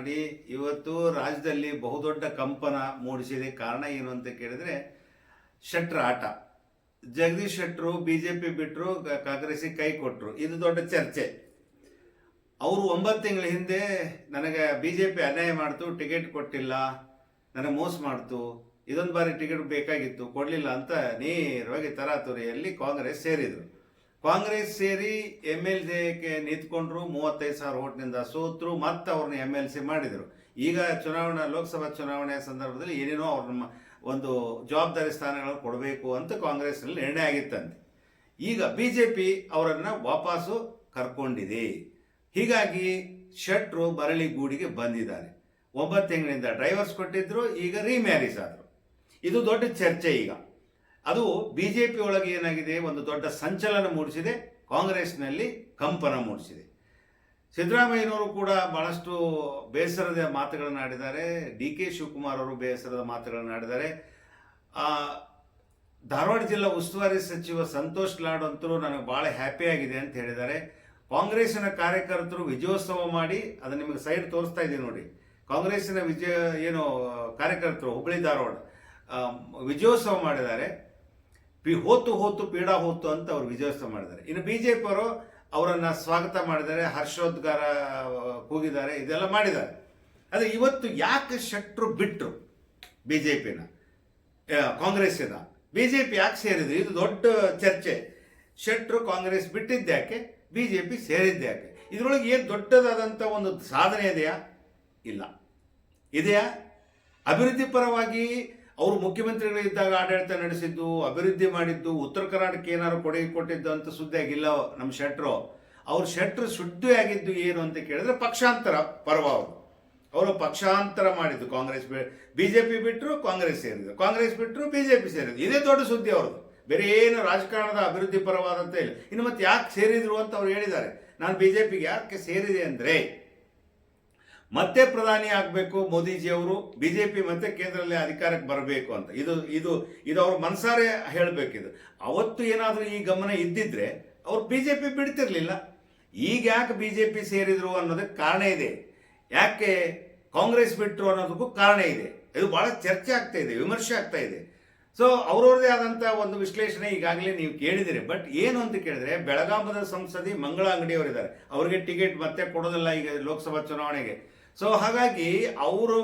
ಮಾಡಿ ಇವತ್ತು ರಾಜ್ಯದಲ್ಲಿ ಬಹುದೊಡ್ಡ ಕಂಪನ ಮೂಡಿಸಿದೆ. ಕಾರಣ ಏನು ಅಂತ ಕೇಳಿದ್ರೆ ಶೆಟ್ರ ಆಟ. Jagadish Shettar B J P ಬಿಟ್ಟರು ಕಾಂಗ್ರೆಸ್ಸಿಗೆ ಕೈ ಕೊಟ್ಟರು ಇದು ದೊಡ್ಡ ಚರ್ಚೆ. ಅವರು ಒಂಬತ್ತು ತಿಂಗಳ ಹಿಂದೆ ನನಗೆ ಬಿ ಜೆ ಪಿ ಅನ್ಯಾಯ ಮಾಡ್ತು, ಟಿಕೆಟ್ ಕೊಟ್ಟಿಲ್ಲ, ನನಗೆ ಮೋಸ ಮಾಡ್ತು, ಇದೊಂದು ಬಾರಿ ಟಿಕೆಟ್ ಬೇಕಾಗಿತ್ತು, ಕೊಡಲಿಲ್ಲ ಅಂತ ನೇರವಾಗಿ ತರಾತುರಿಯಲ್ಲಿ ಕಾಂಗ್ರೆಸ್ ಸೇರಿದರು. ಕಾಂಗ್ರೆಸ್ ಸೇರಿ ಎಂ ಎಲ್ ಸಿಗೆ ನಿಂತ್ಕೊಂಡ್ರು ಮೂವತ್ತೈದು ಸಾವಿರ ಓಟ್ನಿಂದ ಸೋತರು, ಮತ್ತೆ ಅವ್ರನ್ನ ಎಂ ಎಲ್ ಸಿ ಮಾಡಿದರು. ಈಗ ಚುನಾವಣಾ, ಲೋಕಸಭಾ ಚುನಾವಣೆಯ ಸಂದರ್ಭದಲ್ಲಿ ಏನೇನೋ ಅವ್ರನ್ನ ಒಂದು ಜವಾಬ್ದಾರಿ ಸ್ಥಾನಗಳನ್ನು ಕೊಡಬೇಕು ಅಂತ ಕಾಂಗ್ರೆಸ್ನಲ್ಲಿ ನಿರ್ಣಯ ಆಗಿತ್ತಂತೆ. ಈಗ ಬಿ ಜೆ ಪಿ ಅವರನ್ನು ವಾಪಸ್ಸು ಕರ್ಕೊಂಡಿದೆ. ಹೀಗಾಗಿ ಶೆಟ್ರು ಬರಳಿ ಗೂಡಿಗೆ ಬಂದಿದ್ದಾರೆ. ಒಂಬತ್ತು ತಿಂಗಳಿಂದ ಡ್ರೈವರ್ಸ್ ಕೊಟ್ಟಿದ್ರು, ಈಗ ರೀಮ್ಯಾರೇಜ್ ಆದರು. ಇದು ದೊಡ್ಡ ಚರ್ಚೆ ಈಗ. ಅದು ಬಿ ಜೆ ಪಿ ಒಳಗೆ ಏನಾಗಿದೆ? ಒಂದು ದೊಡ್ಡ ಸಂಚಲನ ಮೂಡಿಸಿದೆ. ಕಾಂಗ್ರೆಸ್ನಲ್ಲಿ ಕಂಪನ ಮೂಡಿಸಿದೆ. ಸಿದ್ದರಾಮಯ್ಯನವರು ಕೂಡ ಬಹಳಷ್ಟು ಬೇಸರದ ಮಾತುಗಳನ್ನು ಆಡಿದ್ದಾರೆ. ಡಿ ಕೆ ಶಿವಕುಮಾರ್ ಅವರು ಬೇಸರದ ಮಾತುಗಳನ್ನು ಆಡಿದ್ದಾರೆ. ಧಾರವಾಡ ಜಿಲ್ಲಾ ಉಸ್ತುವಾರಿ ಸಚಿವ ಸಂತೋಷ್ ಲಾಡ್ ಅಂತರೂ ನನಗೆ ಭಾಳ ಹ್ಯಾಪಿ ಆಗಿದೆ ಅಂತ ಹೇಳಿದ್ದಾರೆ. ಕಾಂಗ್ರೆಸ್ಸಿನ ಕಾರ್ಯಕರ್ತರು ವಿಜಯೋತ್ಸವ ಮಾಡಿ ಅದು ನಿಮಗೆ ಸೈಡ್ ತೋರಿಸ್ತಾ ಇದ್ದೀನಿ ನೋಡಿ. ಕಾಂಗ್ರೆಸ್ಸಿನ ವಿಜಯ, ಏನು, ಕಾರ್ಯಕರ್ತರು ಹುಬ್ಬಳ್ಳಿ ಧಾರವಾಡ ವಿಜಯೋತ್ಸವ ಮಾಡಿದ್ದಾರೆ. ಪಿ ಹೋತು ಹೋತು, ಪೀಡಾ ಹೋತು ಅಂತ ಅವರು ವಿಜಯೋತ್ಸವ ಮಾಡಿದ್ದಾರೆ. ಇನ್ನು ಬಿ ಜೆ ಪಿಯವರು ಅವರನ್ನು ಸ್ವಾಗತ ಮಾಡಿದ್ದಾರೆ, ಹರ್ಷೋದ್ಗಾರ ಕೂಗಿದ್ದಾರೆ, ಇದೆಲ್ಲ ಮಾಡಿದ್ದಾರೆ. ಆದರೆ ಇವತ್ತು ಯಾಕೆ ಶೆಟ್ರು ಬಿಟ್ಟರು ಬಿ ಜೆ ಪಿನ ಕಾಂಗ್ರೆಸ್ಸಿನ. ಬಿ ಜೆ ಪಿ ಯಾಕೆ ಸೇರಿದ್ರು? ಇದು ದೊಡ್ಡ ಚರ್ಚೆ. ಶೆಟ್ರು ಕಾಂಗ್ರೆಸ್ ಬಿಟ್ಟಿದ್ದ್ಯಾಕೆ ಬಿ ಜೆ ಪಿ ಸೇರಿದ್ದ್ಯಾಕೆ ಇದರೊಳಗೆ ಏನು ದೊಡ್ಡದಾದಂಥ ಒಂದು ಸಾಧನೆ ಇದೆಯಾ? ಇಲ್ಲ. ಇದೆಯಾ? ಅಭಿವೃದ್ಧಿ ಪರವಾಗಿ ಅವರು ಮುಖ್ಯಮಂತ್ರಿಗಳಿದ್ದಾಗ ಆಡಳಿತ ನಡೆಸಿದ್ದು, ಅಭಿವೃದ್ಧಿ ಮಾಡಿದ್ದು, ಉತ್ತರ ಕರ್ನಾಟಕ ಏನಾದ್ರು ಕೊಡುಗೆ ಕೊಟ್ಟಿದ್ದು ಅಂತ ಸುದ್ದಿ ಆಗಿಲ್ಲ ನಮ್ಮ ಶೆಟ್ರು. ಅವ್ರ ಶೆಟ್ರು ಸುದ್ದಿ ಆಗಿದ್ದು ಏನು ಅಂತ ಕೇಳಿದ್ರೆ ಪಕ್ಷಾಂತರ ಪರ್ವ ಅವರು ಅವರು ಪಕ್ಷಾಂತರ ಮಾಡಿದ್ದು, ಕಾಂಗ್ರೆಸ್ ಬಿ ಜೆ ಪಿ ಬಿಟ್ಟರು ಕಾಂಗ್ರೆಸ್ ಸೇರಿದ್ರು ಕಾಂಗ್ರೆಸ್ ಬಿಟ್ಟರು ಬಿ ಜೆ ಪಿ ಸೇರಿದ್ರು ಇದೇ ದೊಡ್ಡ ಸುದ್ದಿ ಅವ್ರದ್ದು. ಬೇರೆ ಏನು ರಾಜಕಾರಣದ ಅಭಿವೃದ್ಧಿ ಪರವಾದಂತ ಇಲ್ಲ. ಇನ್ನು ಮತ್ತೆ ಯಾಕೆ ಸೇರಿದ್ರು ಅಂತ ಅವ್ರು ಹೇಳಿದ್ದಾರೆ. ನಾನು ಬಿ ಜೆ ಪಿಗೆ ಯಾಕೆ ಸೇರಿದೆ ಅಂದರೆ ಮತ್ತೆ ಪ್ರಧಾನಿ ಆಗಬೇಕು, ಮೋದಿಜಿಯವರು ಬಿ ಜೆ ಪಿ ಮತ್ತೆ ಕೇಂದ್ರದಲ್ಲಿ ಅಧಿಕಾರಕ್ಕೆ ಬರಬೇಕು ಅಂತ. ಇದು ಇದು ಇದು ಅವ್ರ ಮನಸಾರೆ ಹೇಳಬೇಕಿದು ಅವತ್ತು ಏನಾದರೂ ಈ ಗಮನ ಇದ್ದಿದ್ರೆ ಅವ್ರು ಬಿ ಜೆ ಪಿ ಬಿಡ್ತಿರ್ಲಿಲ್ಲ. ಈಗ ಯಾಕೆ ಬಿ ಜೆ ಪಿ ಸೇರಿದ್ರು ಅನ್ನೋದಕ್ಕೆ ಕಾರಣ ಇದೆ. ಯಾಕೆ ಕಾಂಗ್ರೆಸ್ ಬಿಟ್ಟರು ಅನ್ನೋದಕ್ಕೂ ಕಾರಣ ಇದೆ. ಇದು ಬಹಳ ಚರ್ಚೆ ಆಗ್ತಾ ಇದೆ, ವಿಮರ್ಶೆ ಆಗ್ತಾ ಇದೆ. ಸೊ ಅವ್ರವ್ರದೇ ಆದಂಥ ಒಂದು ವಿಶ್ಲೇಷಣೆ ಈಗಾಗಲೇ ನೀವು ಕೇಳಿದಿರಿ. ಬಟ್ ಏನು ಅಂತ ಕೇಳಿದ್ರೆ ಬೆಳಗಾಮದ ಸಂಸದಿ ಮಂಗಳ ಅಂಗಡಿಯವರಿದ್ದಾರೆ ಅವರಿಗೆ ಟಿಕೆಟ್ ಮತ್ತೆ ಕೊಡೋದಿಲ್ಲ ಈಗ ಲೋಕಸಭಾ ಚುನಾವಣೆಗೆ. ಸೊ ಹಾಗಾಗಿ ಅವರು,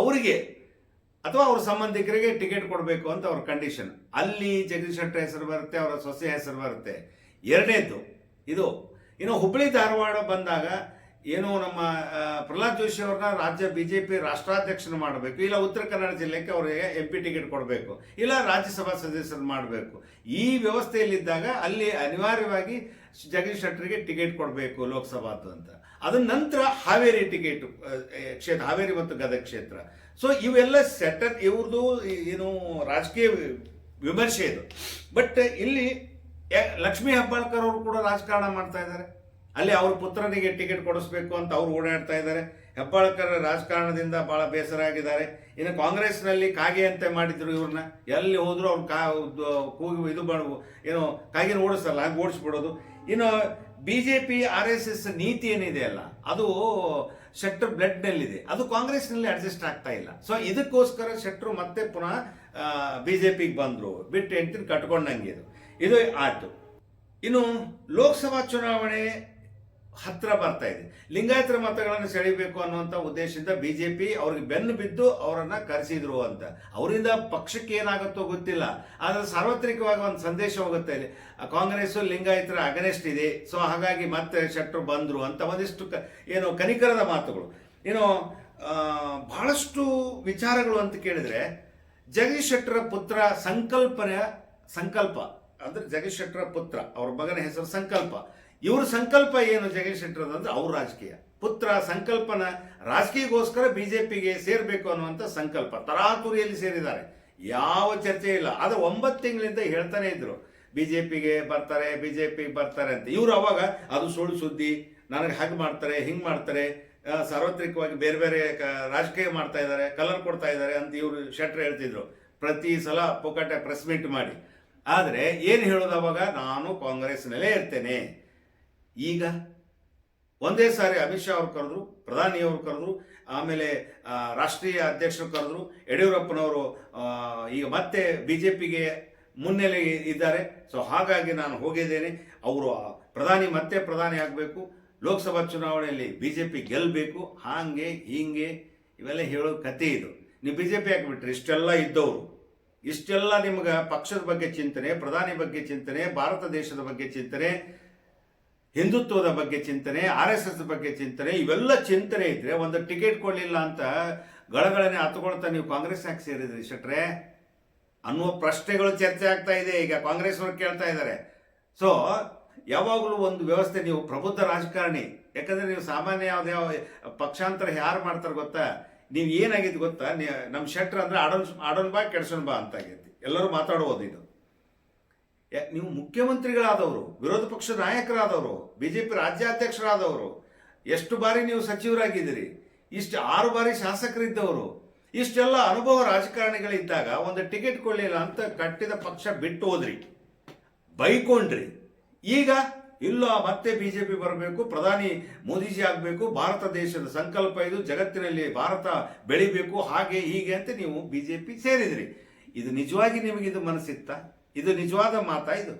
ಅವರಿಗೆ ಅಥವಾ ಅವ್ರ ಸಂಬಂಧಿಕರಿಗೆ ಟಿಕೆಟ್ ಕೊಡಬೇಕು ಅಂತ ಅವ್ರ ಕಂಡೀಷನ್ ಅಲ್ಲಿ ಜಗದೀಶ್ ಶೆಟ್ಟರ್ ಹೆಸರು ಬರುತ್ತೆ, ಅವರ ಸೊಸೆ ಹೆಸರು ಬರುತ್ತೆ. ಎರಡನೇದು ಇದು. ಇನ್ನು ಹುಬ್ಬಳ್ಳಿ ಧಾರವಾಡ ಬಂದಾಗ ಏನು ನಮ್ಮ ಪ್ರಹ್ಲಾದ್ ಜೋಶಿ ಅವ್ರನ್ನ ರಾಜ್ಯ ಬಿ ಜೆ ಪಿ ರಾಷ್ಟ್ರಾಧ್ಯಕ್ಷನ ಮಾಡಬೇಕು. ಇಲ್ಲ ಉತ್ತರ ಕನ್ನಡ ಜಿಲ್ಲೆಗೆ ಅವರಿಗೆ ಎಂ ಪಿ ಟಿಕೆಟ್ ಕೊಡಬೇಕು. ಇಲ್ಲ ರಾಜ್ಯಸಭಾ ಸದಸ್ಯರು ಮಾಡಬೇಕು. ಈ ವ್ಯವಸ್ಥೆಯಲ್ಲಿದ್ದಾಗ ಅಲ್ಲಿ ಅನಿವಾರ್ಯವಾಗಿ ಜಗದೀಶ್ ಶೆಟ್ಟರಿಗೆ ಟಿಕೆಟ್ ಕೊಡಬೇಕು ಲೋಕಸಭಾದ್ದು ಅಂತ. ಅದ ನಂತರ ಹಾವೇರಿ ಟಿಕೆಟ್ ಕ್ಷೇತ್ರ, ಹಾವೇರಿ ಮತ್ತು ಗದಗ ಕ್ಷೇತ್ರ. ಸೊ ಇವೆಲ್ಲ ಸೆಟ್ ಇವ್ರದ್ದು ಏನು ರಾಜಕೀಯ ವಿಮರ್ಶೆ ಇದು. ಬಟ್ ಇಲ್ಲಿ ಲಕ್ಷ್ಮೀ ಹೆಬ್ಬಾಳ್ಕರ್ ಅವರು ಕೂಡ ರಾಜಕಾರಣ ಮಾಡ್ತಾ ಇದ್ದಾರೆ. ಅಲ್ಲಿ ಅವ್ರ ಪುತ್ರನಿಗೆ ಟಿಕೆಟ್ ಕೊಡಿಸ್ಬೇಕು ಅಂತ ಅವ್ರು ಓಡಾಡ್ತಾ ಇದ್ದಾರೆ. ಹೆಬ್ಬಾಳ್ಕರ್ ರಾಜಕಾರಣದಿಂದ ಬಹಳ ಬೇಸರ ಆಗಿದ್ದಾರೆ. ಇನ್ನು ಕಾಂಗ್ರೆಸ್ನಲ್ಲಿ ಕಾಗೆ ಅಂತೆ ಮಾಡಿದ್ರು ಇವ್ರನ್ನ. ಎಲ್ಲಿ ಹೋದ್ರು ಅವ್ರು ಕಾ ಕೂಗಿ, ಇದು ಮಾಡು, ಏನು, ಕಾಗಿನ ಓಡಿಸಲ್ಲ, ಹಾಗೆ ಓಡಿಸ್ಬಿಡೋದು. ಇನ್ನು B J P R S S ನೀತಿ ಏನಿದೆ ಅಲ್ಲ, ಅದು ಶೆಟ್ರ್ ಬ್ಲಡ್ನಲ್ಲಿದೆ ಅದು ಕಾಂಗ್ರೆಸ್ನಲ್ಲಿ ಅಡ್ಜಸ್ಟ್ ಆಗ್ತಾ ಇಲ್ಲ. ಸೊ ಇದಕ್ಕೋಸ್ಕರ ಶೆಟ್ರು ಮತ್ತೆ ಪುನಃ ಬಿ ಜೆ ಪಿಗೆ ಬಂದರು. ಬಿಟ್ಟು ಹೆಂಡ್ತಿನ ಕಟ್ಕೊಂಡಂಗೆ ಇದು. ಇದು ಆಯ್ತು. ಇನ್ನು ಲೋಕಸಭಾ ಚುನಾವಣೆ ಹತ್ರ ಬರ್ತಾ ಇದೆ. ಲಿಂಗಾಯತರ ಮತಗಳನ್ನು ಸೆಳಿಬೇಕು ಅನ್ನುವಂಥ ಉದ್ದೇಶದಿಂದ ಬಿ ಜೆ ಪಿ ಅವ್ರಿಗೆ ಬೆನ್ನು ಬಿದ್ದು ಅವರನ್ನು ಕರೆಸಿದ್ರು ಅಂತ. ಅವರಿಂದ ಪಕ್ಷಕ್ಕೆ ಏನಾಗುತ್ತೋ ಗೊತ್ತಿಲ್ಲ. ಆದರೆ ಸಾರ್ವತ್ರಿಕವಾಗಿ ಒಂದು ಸಂದೇಶ ಹೋಗುತ್ತೆ ಇಲ್ಲಿ ಕಾಂಗ್ರೆಸ್ಸು ಲಿಂಗಾಯತರ ಅಗನೆಸ್ಟ್ ಇದೆ. ಸೊ ಹಾಗಾಗಿ ಮತ್ತೆ ಶೆಟ್ಟರು ಬಂದರು ಅಂತ ಒಂದಿಷ್ಟು ಕ, ಏನು ಕನಿಕರದ ಮಾತುಗಳು. ಏನು ಭಾಳಷ್ಟು ವಿಚಾರಗಳು ಅಂತ ಕೇಳಿದರೆ ಜಗದೀಶ್ ಶೆಟ್ಟರ ಪುತ್ರ ಸಂಕಲ್ಪನೆಯ ಸಂಕಲ್ಪ. ಅಂದರೆ ಜಗದೀಶ್ ಶೆಟ್ಟರ ಪುತ್ರ, ಅವ್ರ ಮಗನ ಹೆಸರು ಸಂಕಲ್ಪ. ಇವ್ರ ಸಂಕಲ್ಪ ಏನು ಜಗದೀಶ್ ಶೆಟ್ಟರ್ ಅಂದ್ರೆ ಅವ್ರ ರಾಜಕೀಯ. ಪುತ್ರ ಸಂಕಲ್ಪನ ರಾಜಕೀಯಕ್ಕೋಸ್ಕರ ಬಿಜೆಪಿಗೆ ಸೇರಬೇಕು ಅನ್ನುವಂಥ ಸಂಕಲ್ಪ. ತರಾತುರಿಯಲ್ಲಿ ಸೇರಿದ್ದಾರೆ. ಯಾವ ಚರ್ಚೆ ಇಲ್ಲ. ಅದು ಒಂಬತ್ತು ತಿಂಗಳಿಂದ ಹೇಳ್ತಾನೆ ಇದ್ರು. ಬಿಜೆಪಿಗೆ ಬರ್ತಾರೆ, ಬಿಜೆಪಿ ಬರ್ತಾರೆ ಅಂತ. ಇವ್ರು ಅವಾಗ ಅದು ಸುಳ್ಳು ಸುದ್ದಿ, ನನಗೆ ಹಾಗೆ ಮಾಡ್ತಾರೆ, ಹಿಂಗೆ ಮಾಡ್ತಾರೆ ಸಾರ್ವತ್ರಿಕವಾಗಿ ಬೇರೆ ಬೇರೆ ಕ- ರಾಜಕೀಯ ಮಾಡ್ತಾ ಇದ್ದಾರೆ, ಕಲರ್ ಕೊಡ್ತಾ ಇದ್ದಾರೆ ಅಂತ ಇವರು ಶೆಟ್ರ್ ಹೇಳ್ತಿದ್ರು. ಪ್ರತಿ ಸಲ ಪುಕ್ಕಟೆ ಪ್ರೆಸ್ ಮೀಟ್ ಮಾಡಿ. ಆದರೆ ಏನು ಹೇಳೋದು ಅವಾಗ? ನಾನು ಕಾಂಗ್ರೆಸ್ನಲ್ಲೇ ಇರ್ತೇನೆ. ಈಗ ಒಂದೇ ಸಾರಿ ಅಮಿತ್ ಶಾ ಅವ್ರು ಕರೆದ್ರು ಪ್ರಧಾನಿಯವರು ಕರೆದ್ರು, ಆಮೇಲೆ ರಾಷ್ಟ್ರೀಯ ಅಧ್ಯಕ್ಷರು ಕರೆದ್ರು, ಯಡಿಯೂರಪ್ಪನವರು ಈಗ ಮತ್ತೆ ಬಿ ಜೆ ಪಿಗೆ ಮುನ್ನೆಲೆ ಇದ್ದಾರೆ. ಸೊ ಹಾಗಾಗಿ ನಾನು ಹೋಗಿದ್ದೇನೆ. ಅವರು ಪ್ರಧಾನಿ ಮತ್ತೆ ಪ್ರಧಾನಿ ಆಗಬೇಕು. ಲೋಕಸಭಾ ಚುನಾವಣೆಯಲ್ಲಿ ಬಿ ಜೆ ಪಿ ಗೆಲ್ಲಬೇಕು ಹಾಗೆ, ಹೀಗೆ, ಇವೆಲ್ಲ ಹೇಳೋ ಕತೆ ಇದು. ನೀವು ಬಿ ಜೆ ಪಿ ಹಾಕಿಬಿಟ್ರಿ ಇಷ್ಟೆಲ್ಲ ಇದ್ದವರು, ಇಷ್ಟೆಲ್ಲ ನಿಮ್ಗೆ ಪಕ್ಷದ ಬಗ್ಗೆ ಚಿಂತನೆ, ಪ್ರಧಾನಿ ಬಗ್ಗೆ ಚಿಂತನೆ, ಭಾರತ ದೇಶದ ಬಗ್ಗೆ ಚಿಂತನೆ ಹಿಂದುತ್ವದ ಬಗ್ಗೆ ಚಿಂತನೆ, ಆರ್ ಎಸ್ ಎಸ್ ಬಗ್ಗೆ ಚಿಂತನೆ, ಇವೆಲ್ಲ ಚಿಂತನೆ ಇದ್ರೆ ಒಂದು ಟಿಕೆಟ್ ಕೊಡಲಿಲ್ಲ ಅಂತ ಗಳಗಳನೆ ಹತ್ಕೊಳ್ತಾ ನೀವು ಕಾಂಗ್ರೆಸ್ ಯಾಕೆ ಸೇರಿದ್ರಿ ಶೆಟ್ರೆ? ಅನ್ನುವ ಪ್ರಶ್ನೆಗಳು ಚರ್ಚೆ ಆಗ್ತಾ ಇದೆ, ಈಗ ಕಾಂಗ್ರೆಸ್ ಅವರು ಕೇಳ್ತಾ ಇದ್ದಾರೆ. ಸೊ ಯಾವಾಗಲೂ ಒಂದು ವ್ಯವಸ್ಥೆ, ನೀವು ಪ್ರಬುದ್ಧ ರಾಜಕಾರಣಿ, ಯಾಕಂದರೆ ನೀವು ಸಾಮಾನ್ಯ ಯಾವ್ದು ಯಾವ ಪಕ್ಷಾಂತರ ಯಾರು ಮಾಡ್ತಾರೆ ಗೊತ್ತಾ? ನೀವು ಏನಾಗಿದೆ ಗೊತ್ತಾ? ನಮ್ಮ ಶೆಟ್ರ್ ಅಂದ್ರೆ ಆಡೋನ್ ಆಡೋನ್ ಬಾ, ಕೆಡ್ಸೋನ್ ಬಾ ಅಂತ ಆಗೈತಿ. ಎಲ್ಲರೂ ಮಾತಾಡ್ಬೋದು ಇದು. ನೀವು ಮುಖ್ಯಮಂತ್ರಿಗಳಾದವರು, ವಿರೋಧ ಪಕ್ಷದ ನಾಯಕರಾದವರು, ಬಿಜೆಪಿ ರಾಜ್ಯಾಧ್ಯಕ್ಷರಾದವರು, ಎಷ್ಟು ಬಾರಿ ನೀವು ಸಚಿವರಾಗಿದ್ದೀರಿ, ಇಷ್ಟು ಆರು ಬಾರಿ ಶಾಸಕರಿದ್ದವರು, ಇಷ್ಟೆಲ್ಲ ಅನುಭವ ರಾಜಕಾರಣಿಗಳಿದ್ದಾಗ ಒಂದು ಟಿಕೆಟ್ ಕೊಡಲಿಲ್ಲ ಅಂತ ಕಟ್ಟಿದ ಪಕ್ಷ ಬಿಟ್ಟು ಹೋದ್ರಿ. ಬೈಕೊಂಡ್ರಿ. ಈಗ ಇಲ್ಲ ಮತ್ತೆ ಬಿಜೆಪಿ ಬರಬೇಕು, ಪ್ರಧಾನಿ ಮೋದಿಜಿ ಆಗಬೇಕು, ಭಾರತ ದೇಶದ ಸಂಕಲ್ಪ ಇದು, ಜಗತ್ತಿನಲ್ಲಿ ಭಾರತ ಬೆಳಿಬೇಕು, ಹಾಗೆ ಹೀಗೆ ಅಂತ ನೀವು ಬಿಜೆಪಿ ಸೇರಿದ್ರಿ. ಇದು ನಿಜವಾಗಿ ನಿಮಗಿದು ಮನಸ್ಸಿತ್ತ? ಇದು ನಿಜವಾದ ಮಾತಾ ಇದು.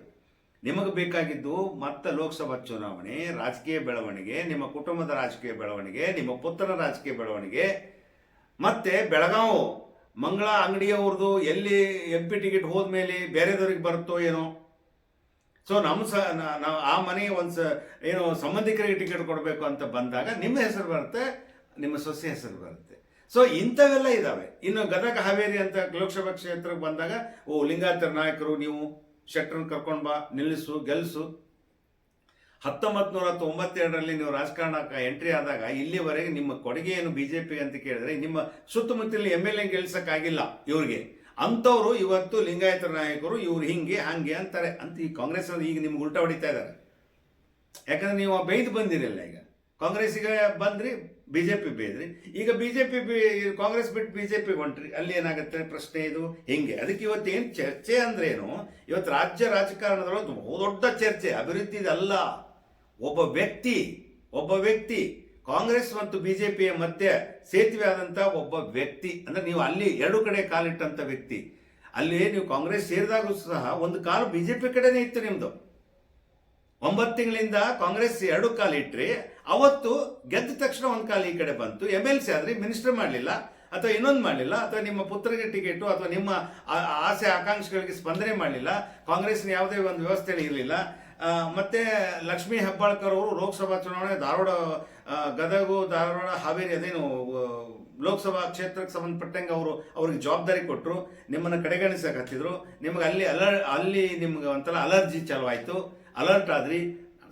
ನಿಮಗೆ ಬೇಕಾಗಿದ್ದು ಮತ್ತೆ ಲೋಕಸಭಾ ಚುನಾವಣೆ, ರಾಜಕೀಯ ಬೆಳವಣಿಗೆ, ನಿಮ್ಮ ಕುಟುಂಬದ ರಾಜಕೀಯ ಬೆಳವಣಿಗೆ, ನಿಮ್ಮ ಪುತ್ರನ ರಾಜಕೀಯ ಬೆಳವಣಿಗೆ, ಮತ್ತೆ ಬೆಳಗಾವ್, ಮಂಗಳ ಅಂಗಡಿಯವ್ರದ್ದು ಎಲ್ಲಿ ಎಂ ಪಿ ಟಿಕೆಟ್ ಹೋದ್ಮೇಲೆ ಬೇರೆದವ್ರಿಗೆ ಬರುತ್ತೋ ಏನೋ. ಸೊ ನಮ್ಮ ಸ ನಾವು ಆ ಮನೆಗೆ ಒಂದು ಸ ಏನು ಸಂಬಂಧಿಕರಿಗೆ ಟಿಕೆಟ್ ಕೊಡಬೇಕು ಅಂತ ಬಂದಾಗ ನಿಮ್ಮ ಹೆಸರು ಬರುತ್ತೆ, ನಿಮ್ಮ ಸೊಸೆ ಹೆಸರು ಬರುತ್ತೆ. ಸೊ ಇಂಥವೆಲ್ಲ ಇದ್ದಾವೆ ಇನ್ನು ಗದಗ ಹಾವೇರಿ ಅಂತ ಲೋಕಸಭಾ ಕ್ಷೇತ್ರಕ್ಕೆ ಬಂದಾಗ, ಓ, ಲಿಂಗಾಯತರ ನಾಯಕರು, ನೀವು ಶೆಟ್ರನ್ನ ಕರ್ಕೊಂಡು ಬಾ, ನಿಲ್ಲಿಸು ಗೆಲ್ಲಿಸು ಹತ್ತೊಂಬತ್ತು ನೂರ ತೊಂಬತ್ತೆರಡರಲ್ಲಿ ನೀವು ರಾಜಕಾರಣಕ್ಕೆ ಎಂಟ್ರಿ ಆದಾಗ, ಇಲ್ಲಿವರೆಗೆ ನಿಮ್ಮ ಕೊಡುಗೆ ಏನು ಬಿಜೆಪಿ ಅಂತ ಕೇಳಿದ್ರೆ, ನಿಮ್ಮ ಸುತ್ತಮುತ್ತಲಿನ ಎಂ ಎಲ್ ಎ ಗೆಲ್ಸಕ್ಕಾಗಿಲ್ಲ ಇವ್ರಿಗೆ. ಅಂಥವ್ರು ಇವತ್ತು ಲಿಂಗಾಯತರ ನಾಯಕರು, ಇವ್ರು ಹಿಂಗೆ, ಹಂಗೆ ಅಂತಾರೆ. ಅಂತ ಈ ಕಾಂಗ್ರೆಸ್ ಅವರು ಈಗ ನಿಮ್ಗೆ ಉಲ್ಟಾ ಹೊಡಿತಾ ಇದ್ದಾರೆ. ಯಾಕಂದ್ರೆ ನೀವು ಬೈದು ಬಂದಿರಲ್ಲ ಈಗ. ಕಾಂಗ್ರೆಸ್ಸಿಗೆ ಬಂದ್ರಿ ಬಿಜೆಪಿ ಬೇದ್ರಿ, ಈಗ ಬಿಜೆಪಿ ಕಾಂಗ್ರೆಸ್ ಬಿಟ್ಟು ಬಿಜೆಪಿ ಹೊಂಟ್ರಿ, ಅಲ್ಲಿ ಏನಾಗುತ್ತೆ ಪ್ರಶ್ನೆ ಇದು? ಹಿಂಗೆ? ಅದಕ್ಕೆ ಇವತ್ತು ಏನು ಚರ್ಚೆ ಅಂದ್ರೆ ಏನು ಇವತ್ತು ರಾಜ್ಯ ರಾಜಕಾರಣದೊಳಗೆ ದೊಡ್ಡ ಚರ್ಚೆ, ಅಭಿವೃದ್ಧಿ ಅಲ್ಲ ಒಬ್ಬ ವ್ಯಕ್ತಿ ಒಬ್ಬ ವ್ಯಕ್ತಿ, ಕಾಂಗ್ರೆಸ್ ಮತ್ತು ಬಿಜೆಪಿಯ ಮಧ್ಯೆ ಸೇತುವೆ ಆದಂಥ ಒಬ್ಬ ವ್ಯಕ್ತಿ, ಅಂದ್ರೆ ನೀವು ಅಲ್ಲಿ ಎರಡು ಕಡೆ ಕಾಲಿಟ್ಟಂತ ವ್ಯಕ್ತಿ, ಅಲ್ಲಿ ನೀವು ಕಾಂಗ್ರೆಸ್ ಸೇರಿದಾಗೂ ಸಹ ಒಂದು ಕಾಲು ಬಿಜೆಪಿ ಕಡೆನೇ ಇತ್ತು ನಿಮ್ದು. ಒಂಬತ್ತು ತಿಂಗಳಿಂದ ಕಾಂಗ್ರೆಸ್ ಎರಡು ಕಾಲು ಇಟ್ರಿ, ಅವತ್ತು ಗೆದ್ದ ತಕ್ಷಣ ಒಂದು ಕಾಲು ಈ ಕಡೆ ಬಂತು. ಎಂ ಎಲ್ ಸಿ ಆದ್ರೆ ಮಿನಿಸ್ಟರ್ ಮಾಡಲಿಲ್ಲ, ಅಥವಾ ಇನ್ನೊಂದು ಮಾಡಲಿಲ್ಲ, ಅಥವಾ ನಿಮ್ಮ ಪುತ್ರಗೆ ಟಿಕೆಟು ಅಥವಾ ನಿಮ್ಮ ಆಸೆ, ಆಕಾಂಕ್ಷೆಗಳಿಗೆ ಸ್ಪಂದನೆ ಮಾಡಲಿಲ್ಲ. ಕಾಂಗ್ರೆಸ್ನ ಯಾವುದೇ ಒಂದು ವ್ಯವಸ್ಥೆ ಇರಲಿಲ್ಲ. ಮತ್ತೆ ಲಕ್ಷ್ಮೀ ಹೆಬ್ಬಾಳ್ಕರ್ ಅವರು ಲೋಕಸಭಾ ಚುನಾವಣೆ, ಧಾರವಾಡ ಗದಗು, ಧಾರವಾಡ, ಹಾವೇರಿ, ಅದೇನು ಲೋಕಸಭಾ ಕ್ಷೇತ್ರಕ್ಕೆ ಸಂಬಂಧಪಟ್ಟಂಗೆ ಅವರು ಅವ್ರಿಗೆ ಜವಾಬ್ದಾರಿ ಕೊಟ್ಟರು ನಿಮ್ಮನ್ನು ಕಡೆಗಣಿಸಕ್ಕೆ ಹತ್ತಿದ್ರು. ನಿಮ್ಗೆ ಅಲ್ಲಿ ಅಲರ್, ಅಲ್ಲಿ ನಿಮ್ಗೆ ಒಂಥರ ಅಲರ್ಜಿ ಚಾಲುವಾಯಿತು ಅಲರ್ಟ್ ಆದ್ರಿ.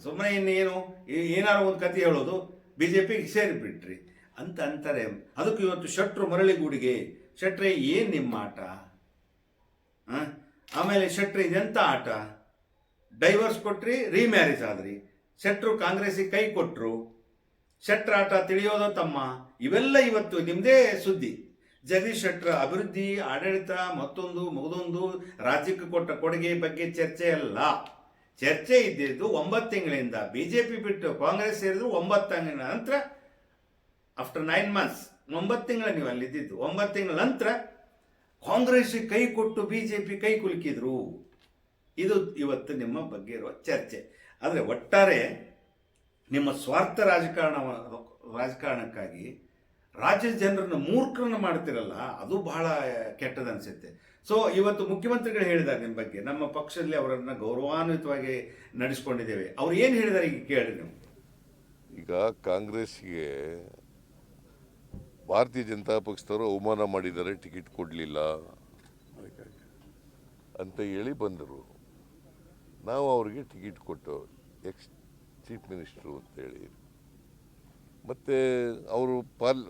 ಸುಮ್ಮನೆ ಇನ್ನೇನು ಏನಾದ್ರು ಒಂದು ಕತೆ ಹೇಳೋದು ಬಿ ಜೆ ಪಿಗೆ ಸೇರಿಬಿಟ್ರಿ ಅಂತ ಅಂತಾರೆ. ಅದಕ್ಕೆ ಇವತ್ತು ಶೆಟ್ರು ಮರಳಿಗೂಡಿಗೆ. ಶೆಟ್ರೆ ಏನು ನಿಮ್ಮ ಆಟ? ಆಮೇಲೆ ಶೆಟ್ರೆ ಇದೆಂತ ಆಟ? ಡೈವರ್ಸ್ ಕೊಟ್ರಿ, ರೀಮ್ಯಾರೇಜ್ ಆದ್ರಿ. ಶೆಟ್ರು ಕಾಂಗ್ರೆಸ್ಸಿಗೆ ಕೈ ಕೊಟ್ಟರು ಶೆಟ್ರ ಆಟ ತಿಳಿಯೋದು ತಮ್ಮ. ಇವೆಲ್ಲ ಇವತ್ತು ನಿಮ್ಮದೇ ಸುದ್ದಿ. ಜಗದೀಶ್ ಶೆಟ್ರ ಅಭಿವೃದ್ಧಿ, ಆಡಳಿತ, ಮತ್ತೊಂದು, ಮಗದೊಂದು, ರಾಜ್ಯಕ್ಕೆ ಕೊಟ್ಟ ಕೊಡುಗೆ ಬಗ್ಗೆ ಚರ್ಚೆ ಅಲ್ಲ. ಚರ್ಚೆ ಇದ್ದಿದ್ದು ಒಂಬತ್ತು ತಿಂಗಳಿಂದ. ಬಿಜೆಪಿ ಬಿಟ್ಟು ಕಾಂಗ್ರೆಸ್ ಸೇರಿದ್ರು ಒಂಬತ್ತು ತಿಂಗಳ ನಂತರ ಆಫ್ಟರ್ ನೈನ್ ಮಂತ್ಸ್ ಒಂಬತ್ತು ತಿಂಗಳ ನೀವು ಅಲ್ಲಿ ಇದ್ದಿದ್ದು ಒಂಬತ್ತು ತಿಂಗಳ ನಂತರ ಕಾಂಗ್ರೆಸ್ ಕೈ ಕೊಟ್ಟು ಬಿಜೆಪಿ ಕೈ ಕುಲುಕಿದ್ರು. ಇದು ಇವತ್ತು ನಿಮ್ಮ ಬಗ್ಗೆ ಇರುವ ಚರ್ಚೆ. ಆದರೆ ಒಟ್ಟಾರೆ ನಿಮ್ಮ ಸ್ವಾರ್ಥ ರಾಜಕಾರಣ, ರಾಜಕಾರಣಕ್ಕಾಗಿ ರಾಜ್ಯದ ಜನರನ್ನು ಮೂರ್ಖರನ್ನು ಮಾಡ್ತಿರಲ್ಲ, ಅದು ಬಹಳ ಕೆಟ್ಟದನ್ಸುತ್ತೆ ಸೊ ಇವತ್ತು ಮುಖ್ಯಮಂತ್ರಿಗಳು ಹೇಳಿದ್ದಾರೆ ನಿಮ್ಮ ಬಗ್ಗೆ. ನಮ್ಮ ಪಕ್ಷದಲ್ಲಿ ಅವರನ್ನು ಗೌರವಾನ್ವಿತವಾಗಿ ನಡೆಸ್ಕೊಂಡಿದ್ದೇವೆ. ಅವ್ರು ಏನು ಹೇಳಿದ್ದಾರೆ ಈಗ ಕೇಳಿ ನೀವು? ಈಗ ಕಾಂಗ್ರೆಸ್ಗೆ ಭಾರತೀಯ ಜನತಾ ಪಕ್ಷದವರು ಅವಮಾನ ಮಾಡಿದ್ದಾರೆ, ಟಿಕೆಟ್ ಕೊಡಲಿಲ್ಲ. ಅಂತ ಹೇಳಿ ಬಂದರು. ನಾವು ಅವ್ರಿಗೆ ಟಿಕೆಟ್ ಕೊಟ್ಟು ಎಕ್ಸ್ ಚೀಫ್ ಮಿನಿಸ್ಟ್ರು ಅಂತೇಳಿ ಮತ್ತು ಅವರು ಪಾಲ್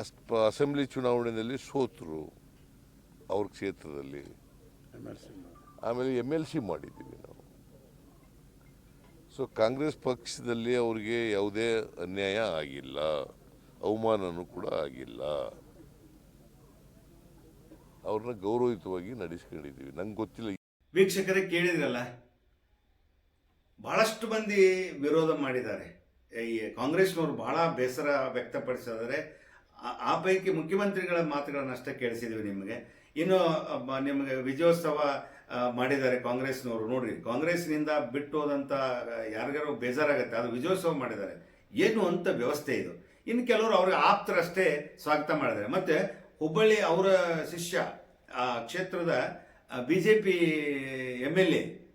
ಅಸ್ ಅಸೆಂಬ್ಲಿ ಚುನಾವಣೆಯಲ್ಲಿ ಸೋತರು. ಅವ್ರ ಕ್ಷೇತ್ರದಲ್ಲಿ. ಆಮೇಲೆ ಎಂ ಎಲ್ ಸಿ ಮಾಡಿದ್ದೀವಿ ನಾವು. ಸೊ ಕಾಂಗ್ರೆಸ್ ಪಕ್ಷದಲ್ಲಿ ಅವರಿಗೆ ಯಾವುದೇ ಅನ್ಯಾಯ ಆಗಿಲ್ಲ. ಅವಮಾನನೂ ಕೂಡ ಆಗಿಲ್ಲ. ಅವ್ರನ್ನ ಗೌರವಯುತವಾಗಿ ನಡೆಸ್ಕೊಂಡಿದ್ದೀವಿ. ನಂಗೆ ಗೊತ್ತಿಲ್ಲ. ವೀಕ್ಷಕರೇ ಕೇಳಿದ್ರಲ್ಲ ಬಹಳಷ್ಟು ಮಂದಿ ವಿರೋಧ ಮಾಡಿದ್ದಾರೆ. ಈ ಕಾಂಗ್ರೆಸ್ನವರು ಬಹಳ ಬೇಸರ ವ್ಯಕ್ತಪಡಿಸಿದರೆ ಆ- ಆ ಪೈಕಿ ಮುಖ್ಯಮಂತ್ರಿಗಳ ಮಾತುಗಳನ್ನಷ್ಟೇ ಕೇಳಿಸಿದ್ವಿ ನಿಮಗೆ. ಇನ್ನು ನಿಮಗೆ ವಿಜಯೋತ್ಸವ ಮಾಡಿದ್ದಾರೆ ಕಾಂಗ್ರೆಸ್ನವರು. ನೋಡ್ರಿ, ಕಾಂಗ್ರೆಸ್ನಿಂದ ಬಿಟ್ಟು ಹೋದಂಥ ಯಾರಿಗಾರು ಬೇಜಾರಾಗತ್ತೆ, ಅದು ವಿಜಯೋತ್ಸವ ಮಾಡಿದ್ದಾರೆ. ಏನು ಅಂತ ವ್ಯವಸ್ಥೆ ಇದು. ಇನ್ನು ಕೆಲವರು ಅವ್ರಿಗೆ ಆಪ್ತರಷ್ಟೇ ಸ್ವಾಗತ ಮಾಡಿದ್ದಾರೆ. ಮತ್ತೆ, ಹುಬ್ಬಳ್ಳಿ ಅವರ ಶಿಷ್ಯ, ಆ, ಕ್ಷೇತ್ರದ B J P M L A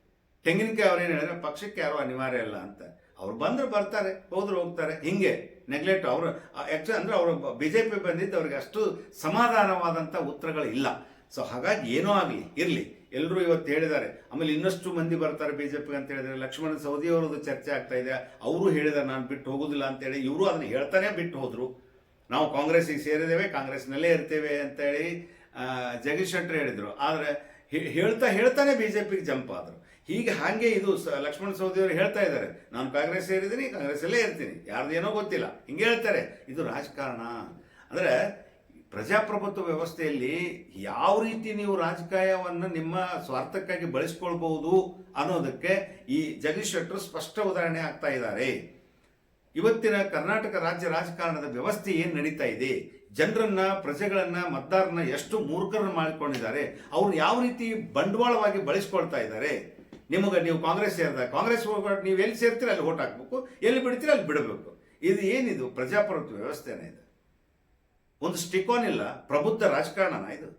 ತೆಂಗಿನಕಾಯಿ ಅವ್ರು ಏನು ಹೇಳಿದ್ರೆ? ಪಕ್ಷಕ್ಕೆ ಯಾರು ಅನಿವಾರ್ಯ ಇಲ್ಲ ಅಂತ. ಅವ್ರು ಬಂದ್ರೆ ಬರ್ತಾರೆ, ಹೋದ್ರು ಹೋಗ್ತಾರೆ. ಹಿಂಗೆ ನೆಗ್ಲೆಕ್ಟ್ ಅವರು. ಆ್ಯಕ್ಚುಲಿ ಅಂದ್ರೆ ಅವರು ಬಿ ಜೆ ಪಿ ಬಂದಿದ್ದು ಅವ್ರಿಗೆ ಅಷ್ಟು ಸಮಾಧಾನವಾದಂಥ ಉತ್ತರಗಳು ಇಲ್ಲ ಸೊ ಹಾಗಾಗಿ ಏನೋ ಆಗಲಿ, ಇರಲಿ. ಎಲ್ಲರೂ ಇವತ್ತು ಹೇಳಿದ್ದಾರೆ. ಆಮೇಲೆ ಇನ್ನಷ್ಟು ಮಂದಿ ಬರ್ತಾರೆ ಬಿ ಜೆ ಪಿ ಅಂತ ಹೇಳಿದ್ರೆ, ಲಕ್ಷ್ಮಣ ಸವದಿ ಅವರದ್ದು ಚರ್ಚೆ ಆಗ್ತಾ ಇದೆ. ಅವರು ಹೇಳಿದ್ದಾರೆ, ನಾನು ಬಿಟ್ಟು ಹೋಗೋದಿಲ್ಲ ಅಂತೇಳಿ ಇವರು ಅದನ್ನ ಹೇಳ್ತಾನೆ ಬಿಟ್ಟು ಹೋದರು. ನಾವು ಕಾಂಗ್ರೆಸ್ಸಿಗೆ ಸೇರಿದ್ದೇವೆ, ಕಾಂಗ್ರೆಸ್ನಲ್ಲೇ ಇರ್ತೇವೆ ಅಂತೇಳಿ ಜಗದೀಶ್ ಶೆಟ್ಟರ್ ಹೇಳಿದರು. ಆದರೆ ಹೇಳ್ತಾ ಹೇಳ್ತಾನೆ ಬಿ ಜೆ ಪಿಗೆ ಜಂಪ್ ಆದರು. ಹೀಗೆ ಹಾಗೆ ಇದು ಸ- ಲಕ್ಷ್ಮಣ ಸವದಿ ಅವರು ಹೇಳ್ತಾ ಇದ್ದಾರೆ. ನಾನು ಕಾಂಗ್ರೆಸ್ ಸೇರಿದ್ದೀನಿ ಕಾಂಗ್ರೆಸ್ಸಲ್ಲೇ ಇರ್ತೀನಿ. ಯಾರ್ದೇನೋ ಗೊತ್ತಿಲ್ಲ. ಹಿಂಗೆ ಹೇಳ್ತಾರೆ. ಇದು ರಾಜಕಾರಣ. ಅಂದರೆ ಪ್ರಜಾಪ್ರಭುತ್ವ ವ್ಯವಸ್ಥೆಯಲ್ಲಿ ಯಾವ ರೀತಿ ನೀವು ರಾಜಕೀಯವನ್ನು ನಿಮ್ಮ ಸ್ವಾರ್ಥಕ್ಕಾಗಿ ಬಳಸ್ಕೊಳ್ಬಹುದು ಅನ್ನೋದಕ್ಕೆ ಈ ಜಗದೀಶ್ ಶೆಟ್ಟರು ಸ್ಪಷ್ಟ ಉದಾಹರಣೆ ಆಗ್ತಾ ಇದ್ದಾರೆ. ಇವತ್ತಿನ ಕರ್ನಾಟಕ ರಾಜ್ಯ ರಾಜಕಾರಣದ ವ್ಯವಸ್ಥೆ ಏನು ನಡೀತಾ ಇದೆ? ಜನರನ್ನ, ಪ್ರಜೆಗಳನ್ನ, ಮತದಾರರನ್ನ ಎಷ್ಟು ಮೂರ್ಖರನ್ನ ಮಾಡಿಕೊಂಡಿದ್ದಾರೆ? ಅವ್ರು ಯಾವ ರೀತಿ ಬಂಡವಾಳವಾಗಿ ಬಳಸ್ಕೊಳ್ತಾ ಇದ್ದಾರೆ? ನಿಮಗೆ ನೀವು ಕಾಂಗ್ರೆಸ್ ಸೇರಿದಾಗ ಕಾಂಗ್ರೆಸ್ ನೀವು ಎಲ್ಲಿ ಸೇರ್ತೀರ ಅಲ್ಲಿ ಓಟ್ ಹಾಕ್ಬೇಕು, ಎಲ್ಲಿ ಬಿಡ್ತೀರ ಅಲ್ಲಿ ಬಿಡಬೇಕು. ಇದು ಏನಿದು? ಪ್ರಜಾಪ್ರಭುತ್ವ ವ್ಯವಸ್ಥೆನೇ ಇದು. ಒಂದು ಸ್ಟಿಕೋನ್ ಇಲ್ಲ, ಪ್ರಬುದ್ಧ ರಾಜಕಾರಣನ ಇದು,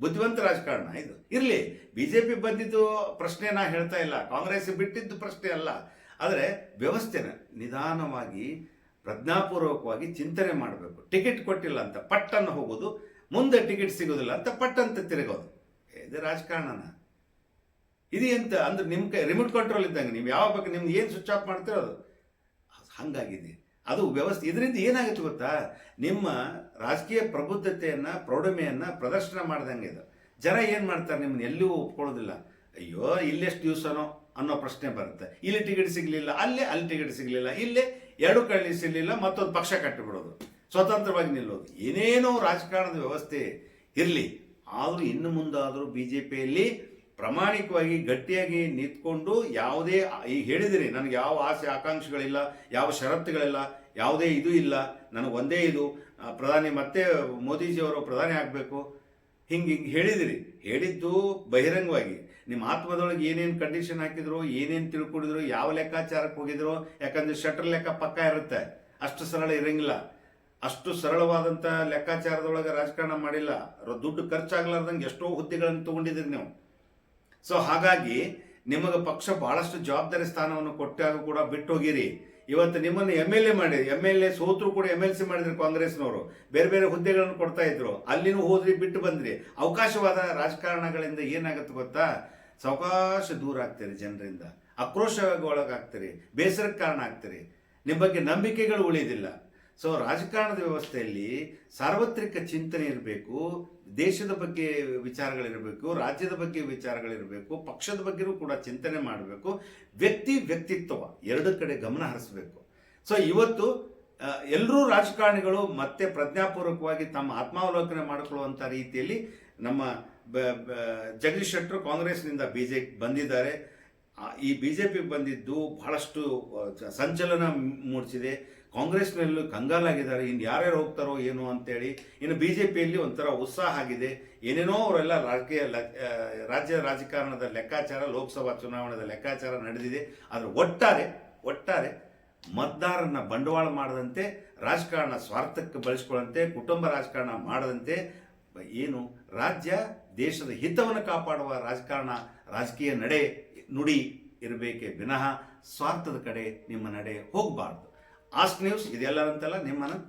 ಬುದ್ಧಿವಂತ ರಾಜಕಾರಣ ಇದು. ಇರಲಿ ಬಿ ಜೆ ಪಿ ಬಂದಿದ್ದು ಪ್ರಶ್ನೆ ನಾ ಹೇಳ್ತಾ ಇಲ್ಲ, ಕಾಂಗ್ರೆಸ್ ಬಿಟ್ಟಿದ್ದು ಪ್ರಶ್ನೆ ಅಲ್ಲ. ಆದರೆ ವ್ಯವಸ್ಥೆನ ನಿಧಾನವಾಗಿ, ಪ್ರಜ್ಞಾಪೂರ್ವಕವಾಗಿ ಚಿಂತನೆ ಮಾಡಬೇಕು. ಟಿಕೆಟ್ ಕೊಟ್ಟಿಲ್ಲ ಅಂತ ಪಟ್ಟನ್ನು ಹೋಗೋದು, ಮುಂದೆ ಟಿಕೆಟ್ ಸಿಗೋದಿಲ್ಲ ಅಂತ ಪಟ್ಟಂತ ತಿರುಗೋದು. ಇದು ರಾಜಕಾರಣನ. ಇದು ಎಂತ, ಅಂದ್ರೆ ನಿಮ್ಮ ಕೈ ರಿಮೋಟ್ ಕಂಟ್ರೋಲ್ ಇದ್ದಂಗೆ, ನೀವು ಯಾವ ಬಗ್ಗೆ ನಿಮ್ಗೆ ಏನು ಸ್ವಿಚ್ ಆಫ್ ಮಾಡ್ತೀರೋ ಅದು. ಹಂಗಾಗಿದೆ. ಅದು ವ್ಯವಸ್ಥೆ, ಇದರಿಂದ ಏನಾಗುತ್ತೆ ಗೊತ್ತಾ? ನಿಮ್ಮ ರಾಜಕೀಯ ಪ್ರಬುದ್ಧತೆಯನ್ನು, ಪ್ರೌಢಮೆಯನ್ನು ಪ್ರದರ್ಶನ ಮಾಡ್ದಂಗೆ ಇದು. ಜನ ಏನು ಮಾಡ್ತಾರೆ ನಿಮ್ಮನ್ನ? ಎಲ್ಲೂ ಒಪ್ಕೊಳ್ಳೋದಿಲ್ಲ. ಅಯ್ಯೋ ಇಲ್ಲೆಷ್ಟು ದಿವಸನೋ ಅನ್ನೋ ಪ್ರಶ್ನೆ ಬರುತ್ತೆ. ಇಲ್ಲಿ ಟಿಕೆಟ್ ಸಿಗಲಿಲ್ಲ, ಅಲ್ಲೇ, ಅಲ್ಲಿ ಟಿಕೆಟ್ ಸಿಗಲಿಲ್ಲ, ಇಲ್ಲೇ ಎರಡು ಕಳ್ಳಿ ಸಿಗಲಿಲ್ಲ, ಮತ್ತೊಂದು ಪಕ್ಷ ಕಟ್ಟಿಬಿಡೋದು. ಸ್ವತಂತ್ರವಾಗಿ ನಿಲ್ಲೋದು. ಏನೇನೋ ರಾಜಕಾರಣದ ವ್ಯವಸ್ಥೆ ಇರಲಿ. ಆದರೂ ಇನ್ನು ಮುಂದಾದರೂ ಬಿ ಜೆ ಪಿಯಲ್ಲಿ ಪ್ರಾಮಾಣಿಕವಾಗಿ ಗಟ್ಟಿಯಾಗಿ ನಿಂತ್ಕೊಂಡು ಯಾವುದೇ ಈಗ ಹೇಳಿದಿರಿ, ನನಗೆ ಯಾವ ಆಸೆ, ಆಕಾಂಕ್ಷೆಗಳಿಲ್ಲ, ಯಾವ ಷರತ್ತುಗಳಿಲ್ಲ, ಯಾವುದೇ ಇದು ಇಲ್ಲ, ನನಗೆ ಒಂದೇ ಇದು ಪ್ರಧಾನಿ ಮತ್ತೆ ಮೋದಿಜಿಯವರು ಪ್ರಧಾನಿ ಆಗಬೇಕು. ಹಿಂಗೆ ಹಿಂಗೆ ಹೇಳಿದಿರಿ. ಹೇಳಿದ್ದು ಬಹಿರಂಗವಾಗಿ. ನಿಮ್ಮ ಆತ್ಮದೊಳಗೆ ಏನೇನು ಕಂಡೀಷನ್ ಹಾಕಿದ್ರು, ಏನೇನು ತಿಳ್ಕೊಂಡಿದ್ರು, ಯಾವ ಲೆಕ್ಕಾಚಾರಕ್ಕೆ ಹೋಗಿದ್ರು, ಯಾಕಂದ್ರೆ ಶಟರ್ ಲೆಕ್ಕ ಪಕ್ಕ ಇರುತ್ತೆ. ಅಷ್ಟು ಸರಳ ಇರಂಗಿಲ್ಲ. ಅಷ್ಟು ಸರಳವಾದಂಥ ಲೆಕ್ಕಾಚಾರದೊಳಗೆ ರಾಜಕಾರಣ ಮಾಡಿಲ್ಲ. ದುಡ್ಡು ಖರ್ಚಾಗ್ಲಾರ್ದಂಗೆ ಎಷ್ಟೋ ಹುದ್ದೆಗಳನ್ನು ತೊಗೊಂಡಿದ್ದೀರಿ ನೀವು. ಸೊ ಹಾಗಾಗಿ ನಿಮಗೆ ಪಕ್ಷ ಬಹಳಷ್ಟು ಜವಾಬ್ದಾರಿ ಸ್ಥಾನವನ್ನು ಕೊಟ್ಟಾಗ ಕೂಡ ಬಿಟ್ಟು ಹೋಗಿರಿ ಇವತ್ತು ನಿಮ್ಮನ್ನು ಎಂ ಎಲ್ ಎ ಮಾಡಿ ಎಂ ಎಲ್ ಎ ಸೋತ್ರು ಕೂಡ ಎಂ ಎಲ್ ಸಿ ಮಾಡಿದ್ರು ಕಾಂಗ್ರೆಸ್ನವರು. ಬೇರೆ ಬೇರೆ ಹುದ್ದೆಗಳನ್ನು ಕೊಡ್ತಾ ಇದ್ರು. ಅಲ್ಲಿನೂ ಹೋದ್ರಿ, ಬಿಟ್ಟು ಬಂದ್ರಿ. ಅವಕಾಶವಾದ ರಾಜಕಾರಣಗಳಿಂದ ಏನಾಗುತ್ತೆ ಗೊತ್ತಾ? ಸಾವಕಾಶ ದೂರ ಆಗ್ತೀರಿ ಜನರಿಂದ. ಆಕ್ರೋಶವಾಗಿ ಒಳಗಾಗ್ತೀರಿ. ಬೇಸರಕ್ಕೆ ಕಾರಣ ಆಗ್ತೀರಿ. ನಿಮ್ಮ ಬಗ್ಗೆ ನಂಬಿಕೆಗಳು ಉಳಿಯೋದಿಲ್ಲ ಸೊ ರಾಜಕಾರಣದ ವ್ಯವಸ್ಥೆಯಲ್ಲಿ ಸಾರ್ವತ್ರಿಕ ಚಿಂತನೆ ಇರಬೇಕು. ದೇಶದ ಬಗ್ಗೆ ವಿಚಾರಗಳಿರಬೇಕು, ರಾಜ್ಯದ ಬಗ್ಗೆ ವಿಚಾರಗಳಿರಬೇಕು, ಪಕ್ಷದ ಬಗ್ಗೆಯೂ ಕೂಡ ಚಿಂತನೆ ಮಾಡಬೇಕು, ವ್ಯಕ್ತಿ ವ್ಯಕ್ತಿತ್ವ ಎರಡು ಕಡೆ ಗಮನ ಹರಿಸಬೇಕು. ಸೊ ಇವತ್ತು ಎಲ್ಲರೂ ರಾಜಕಾರಣಿಗಳು ಮತ್ತೆ ಪ್ರಜ್ಞಾಪೂರ್ವಕವಾಗಿ ತಮ್ಮ ಆತ್ಮಾವಲೋಕನೆ ಮಾಡಿಕೊಳ್ಳುವಂಥ ರೀತಿಯಲ್ಲಿ ನಮ್ಮ ಜಗದೀಶ್ ಶೆಟ್ಟರು ಕಾಂಗ್ರೆಸ್ನಿಂದ ಬಿ ಜೆ ಬಂದಿದ್ದಾರೆ ಈ ಬಿ ಜೆ ಪಿ ಬಂದಿದ್ದು ಬಹಳಷ್ಟು ಸಂಚಲನ ಮೂಡಿಸಿದೆ. ಕಾಂಗ್ರೆಸ್ನಲ್ಲೂ ಕಂಗಾಲಾಗಿದ್ದಾರೆ. ಇನ್ನು ಯಾರ್ಯಾರು ಹೋಗ್ತಾರೋ ಏನು ಅಂತೇಳಿ, ಇನ್ನು ಬಿ ಜೆ ಪಿಯಲ್ಲಿ ಒಂಥರ ಉತ್ಸಾಹ ಆಗಿದೆ. ಏನೇನೋ ಅವರೆಲ್ಲ ರಾಜಕೀಯ ರಾಜ್ಯ ರಾಜಕಾರಣದ ಲೆಕ್ಕಾಚಾರ, ಲೋಕಸಭಾ ಚುನಾವಣೆದ ಲೆಕ್ಕಾಚಾರ ನಡೆದಿದೆ. ಆದರೆ ಒಟ್ಟಾರೆ ಒಟ್ಟಾರೆ ಮತದಾರನ್ನ ಬಂಡವಾಳ ಮಾಡದಂತೆ, ರಾಜಕಾರಣ ಸ್ವಾರ್ಥಕ್ಕೆ ಬಳಸ್ಕೊಳ್ಳಂತೆ ಕುಟುಂಬ ರಾಜಕಾರಣ ಮಾಡದಂತೆ, ಏನು ರಾಜ್ಯ ದೇಶದ ಹಿತವನ್ನು ಕಾಪಾಡುವ ರಾಜಕಾರಣ, ರಾಜಕೀಯ ನಡೆ ನುಡಿ ಇರಬೇಕೇ ವಿನಃ ಸ್ವಾರ್ಥದ ಕಡೆ ನಿಮ್ಮ ನಡೆ ಹೋಗಬಾರ್ದು. ಆಸ್ಕ್ ನ್ಯೂಸ್ ಇದೆಲ್ಲ ಅಂತಲ್ಲ ನಿಮ್ಮನ್ನು